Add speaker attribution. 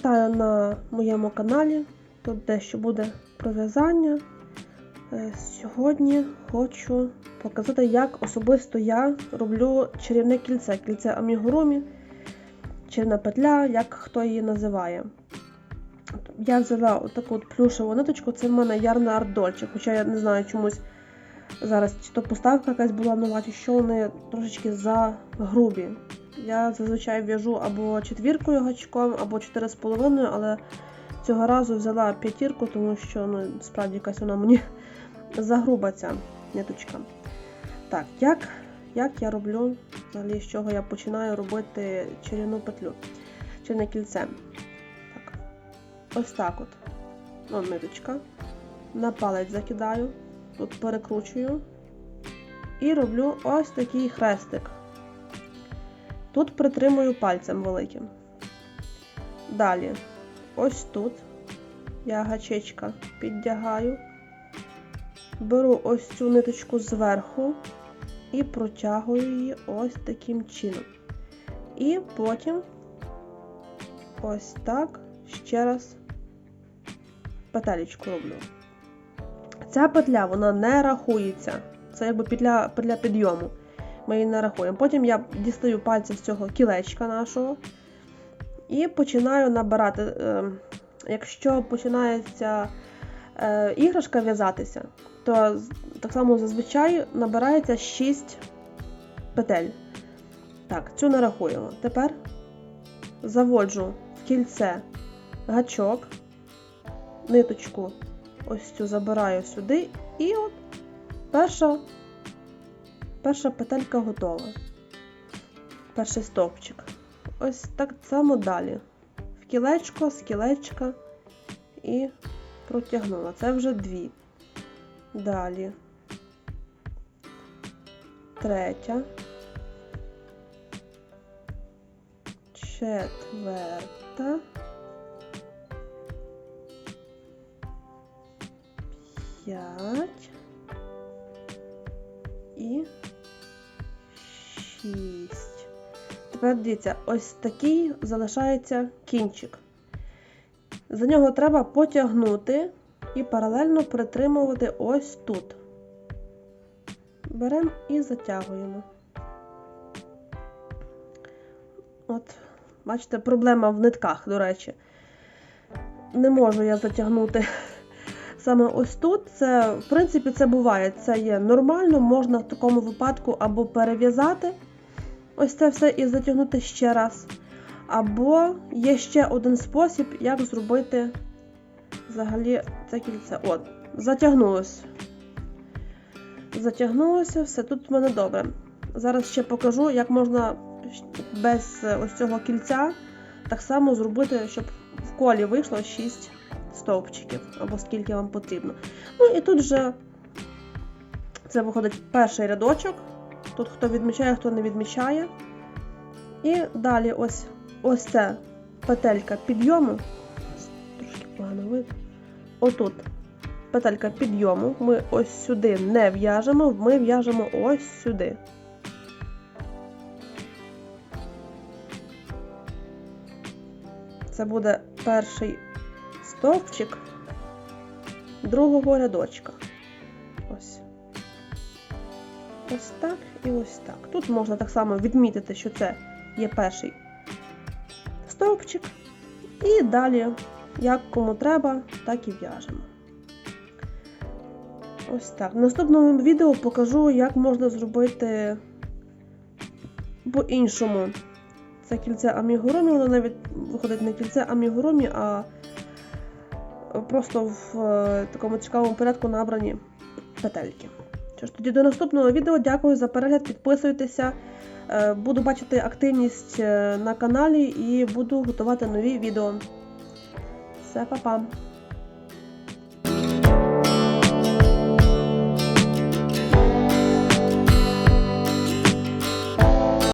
Speaker 1: Вітаю на моєму каналі. Тут дещо буде про в'язання. Е, Сьогодні хочу показати, як особисто я роблю чарівне кільце, кільце амігурумі, чарівна петля, як хто її називає. Я взяла отаку от плюшеву ниточку, це в мене Ярна Ардольчик, хоча я не знаю чомусь зараз, чи то поставка якась була нова, чи що вони трошечки загрубі. Я зазвичай в'яжу або четвіркою гачком, або 4,5, але цього разу взяла п'ятірку, тому що ну, справді якась вона мені загруба ця ниточка. Так, як, як я роблю, взагалі, з чого я починаю робити чарівну петлю, чарівне кільце. Так, ось так от. О, ниточка. На палець закидаю, тут перекручую і роблю ось такий хрестик. Тут притримую пальцем великим. Далі, ось тут я гачечка піддягаю, беру ось цю ниточку зверху і протягую її ось таким чином. І потім ось так ще раз петелечку роблю. Ця петля вона не рахується. Це якби петля, петля підйому ми її не рахуємо. Потім я дістаю пальці з цього кілечка нашого і починаю набирати. Е, якщо починається е, іграшка в'язатися, то так само зазвичай набирається 6 петель. Так, цю не рахуємо. Тепер заводжу в кільце гачок, ниточку ось цю забираю сюди, і от перша Перша петелька готова. Перший стовпчик. Ось так само далі. В кілечко, з кілечка і протягнула. Це вже дві. Далі. Третя. Четверта. П'ять. Тепер ось такий залишається кінчик. За нього треба потягнути і паралельно притримувати ось тут. Беремо і затягуємо. От, бачите, проблема в нитках, до речі. Не можу я затягнути саме ось тут. Це, в принципі, це буває. Це є нормально, можна в такому випадку або перев'язати ось це все і затягнути ще раз. Або є ще один спосіб, як зробити взагалі це кільце. От, затягнулося. Затягнулося, все тут в мене добре. Зараз ще покажу, як можна без ось цього кільця так само зробити, щоб в колі вийшло 6 стовпчиків, або скільки вам потрібно. Ну і тут вже це виходить перший рядочок. Тут хто відмічає, хто не відмічає. І далі ось ось ця петелька підйому. Трошки погано видно. Отут петелька підйому. Ми ось сюди не в'яжемо, ми в'яжемо ось сюди. Це буде перший стовпчик другого рядочка. Ось. Ось так і ось так. Тут можна так само відмітити, що це є перший стовпчик. І далі, як кому треба, так і в'яжемо. Ось так. В наступному відео покажу, як можна зробити по-іншому. Це кільце амігурумі, воно навіть виходить не кільце амігурумі, а просто в е, такому цікавому порядку набрані петельки. Що ж, тоді до наступного відео. Дякую за перегляд, підписуйтеся. Е, Буду бачити активність е, на каналі і буду готувати нові відео. Все, па-па!